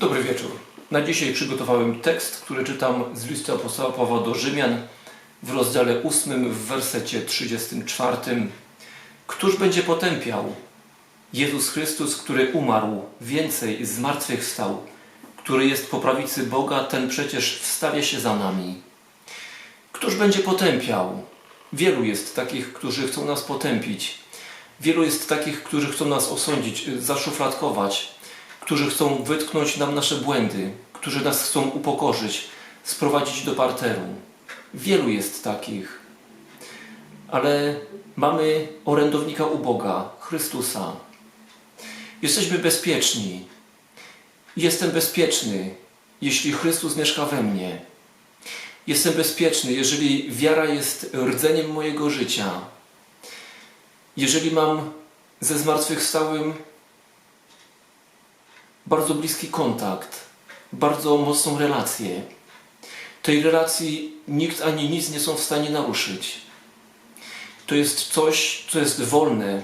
Dobry wieczór. Na dzisiaj przygotowałem tekst, który czytam z listu apostoła Pawła do Rzymian w rozdziale 8 w wersecie 34. Któż będzie potępiał? Jezus Chrystus, który umarł, więcej zmartwychwstał, który jest po prawicy Boga, ten przecież wstawia się za nami. Któż będzie potępiał? Wielu jest takich, którzy chcą nas potępić. Wielu jest takich, którzy chcą nas osądzić, zaszufladkować, którzy chcą wytknąć nam nasze błędy, którzy nas chcą upokorzyć, sprowadzić do parteru. Wielu jest takich. Ale mamy orędownika u Boga, Chrystusa. Jesteśmy bezpieczni. Jestem bezpieczny, jeśli Chrystus mieszka we mnie. Jestem bezpieczny, jeżeli wiara jest rdzeniem mojego życia. Jeżeli mam ze zmartwychwstałym bardzo bliski kontakt, bardzo mocną relację. Tej relacji nikt ani nic nie są w stanie naruszyć. To jest coś, co jest wolne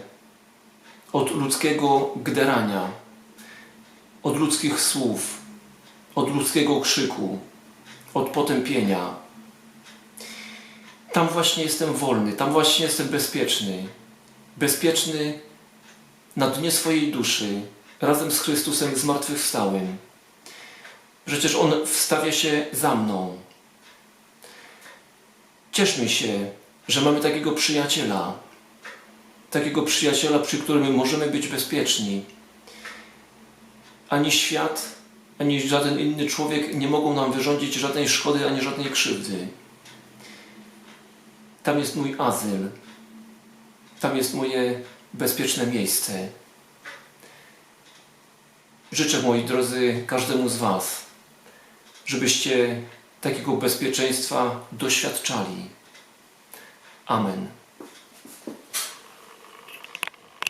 od ludzkiego gderania, od ludzkich słów, od ludzkiego krzyku, od potępienia. Tam właśnie jestem wolny, tam właśnie jestem bezpieczny. Bezpieczny na dnie swojej duszy, razem z Chrystusem zmartwychwstałym. Przecież On wstawia się za mną. Cieszmy się, że mamy takiego przyjaciela, takiego przyjaciela, przy którym możemy być bezpieczni. Ani świat, ani żaden inny człowiek nie mogą nam wyrządzić żadnej szkody, ani żadnej krzywdy. Tam jest mój azyl. Tam jest moje bezpieczne miejsce. Życzę, moi drodzy, każdemu z Was, żebyście takiego bezpieczeństwa doświadczali. Amen.